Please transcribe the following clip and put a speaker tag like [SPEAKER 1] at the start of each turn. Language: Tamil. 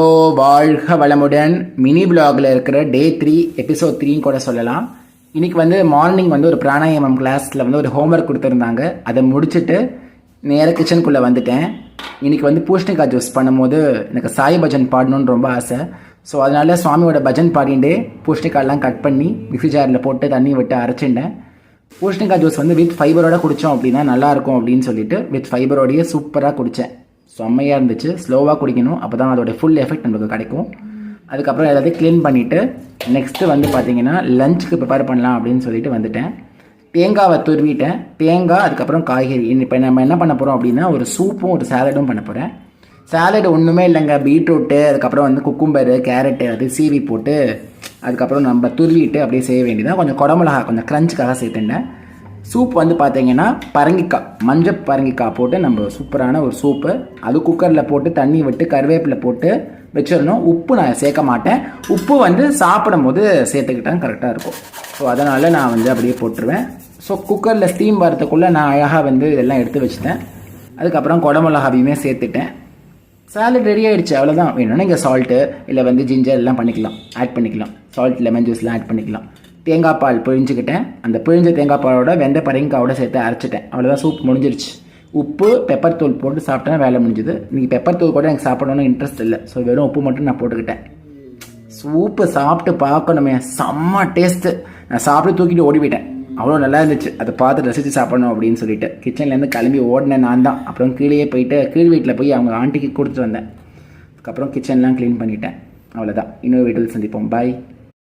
[SPEAKER 1] ஓ வாழ்க வளமுடன் மினி பிளாகில் இருக்கிற டே த்ரீ எபிசோட் த்ரீன்னு கூட சொல்லலாம். இன்றைக்கி வந்து மார்னிங் வந்து ஒரு பிராணாயாமம் கிளாஸில் வந்து ஒரு ஹோம்ஒர்க் கொடுத்துருந்தாங்க. அதை முடிச்சுட்டு நேராக கிச்சனுக்குள்ளே வந்துட்டேன். இன்றைக்கி வந்து பூஷ்ணிகா ஜூஸ் பண்ணும்போது எனக்கு சாய் பஜன் பாடணும்னு ரொம்ப ஆசை. ஸோ அதனால் சுவாமியோட பஜன் பாடிண்டே பூஷ்ணிகாலாம் கட் பண்ணி மிக்சி ஜாரில் போட்டு தண்ணி விட்டு அரைச்சிட்டேன். பூஷ்ணிகா ஜூஸ் வந்து வித் ஃபைபரோட குடித்தோம் அப்படின்னா நல்லாயிருக்கும் அப்படின்னு சொல்லிட்டு வித் ஃபைபரோடையே சூப்பராக குடித்தேன் செம்மையாக இருந்துச்சு. ஸ்லோவாக குடிக்கணும். அப்போ தான் அதோடய ஃபுல் எஃபெக்ட் நமக்கு கிடைக்கும். அதுக்கப்புறம் எல்லாத்தையும் க்ளீன் பண்ணிவிட்டு நெக்ஸ்ட்டு வந்து பார்த்தீங்கன்னா லஞ்சுக்கு ப்ரிப்பேர் பண்ணலாம் அப்படின்னு சொல்லிட்டு வந்துட்டேன். தேங்காவை துருவிட்டேன். தேங்காய் அதுக்கப்புறம் காய்கறி. இப்போ நம்ம என்ன பண்ண போகிறோம் அப்படின்னா ஒரு சூப்பும் ஒரு சாலடும் பண்ண போகிறேன் சாலட் ஒன்றுமே இல்லைங்க. பீட்ரூட்டு அதுக்கப்புறம் வந்து குக்கும்பரு கேரட்டு அது சீவி போட்டு அதுக்கப்புறம் நம்ம துருவிட்டு அப்படியே செய்ய வேண்டியதான் கொஞ்சம் குடமிளகா கொஞ்சம் க்ரன்ச்சுக்காக சேர்த்துட்டேன். சூப் வந்து பார்த்தீங்கன்னா பரங்கிக்காய் மஞ்சள் பரங்கிக்காய் போட்டு நம்ம சூப்பரான ஒரு சூப்பு அது குக்கரில் போட்டு தண்ணி விட்டு கருவேப்பிலை போட்டு வச்சிடணும். உப்பு நான் சேர்க்க மாட்டேன். உப்பு வந்து சாப்பிடும் போது சேர்த்துக்கிட்டா கரெக்டாக இருக்கும். ஸோ அதனால் நான் வந்து அப்படியே போட்டுருவேன். ஸோ குக்கரில் ஸ்டீம் வரத்துக்குள்ளே நான் அழகாக வந்து இதெல்லாம் எடுத்து வச்சுட்டேன். அதுக்கப்புறம் குடமிளகாவையுமே சேர்த்துட்டேன். சாலட் ரெடி ஆகிடுச்சு அவ்வளோதான் வேணும்னா இங்கே சால்ட்டு இல்லை வந்து ஜிஞ்சர் எல்லாம் பண்ணிக்கலாம். ஆட் பண்ணிக்கலாம். சால்ட் லெமன் ஜூஸ்லாம் ஆட் பண்ணிக்கலாம். தேங்காய் பால் பிழிஞ்சுக்கிட்டேன் அந்த பிழிஞ்ச தேங்காய் பாலோட வெந்த பரங்கிக்காவோட சேர்த்து அரைச்சிட்டேன். அவ்வளோதான் சூப் முடிஞ்சிருச்சு. உப்பு பெப்பர் தூள் போட்டு சாப்பிட்டேன்னா வேலை முடிஞ்சுது. இன்றைக்கி பெப்பர் தூள் கூட எனக்கு சாப்பிடணும்னு இன்ட்ரெஸ்ட் இல்லை. ஸோ வெறும் உப்பு மட்டும் நான் போட்டுக்கிட்டேன். சூப்பு சாப்பிட்டு பார்க்கணுமே. செம்ம டேஸ்ட்டு நான் சாப்பிட்டு தூக்கிட்டு ஓடிவிட்டேன். போயிட்டேன் அவ்வளோ நல்லா இருந்துச்சு. அதை பார்த்து ரசித்து சாப்பிடணும் அப்படின்னு சொல்லிட்டு. கிச்சன்லேருந்து கிளம்பி ஓடினேன் நான் தான். அப்புறம் கீழேயே போயிட்டு கீழ் வீட்டில் போய் அவங்க ஆண்டிக்கு கொடுத்துட்டு வந்தேன். அதுக்கப்புறம் கிச்சன்லாம் க்ளீன் பண்ணிட்டேன். அவ்வளோதான் இன்னொரு வீட்டில் சந்திப்போம். பாய்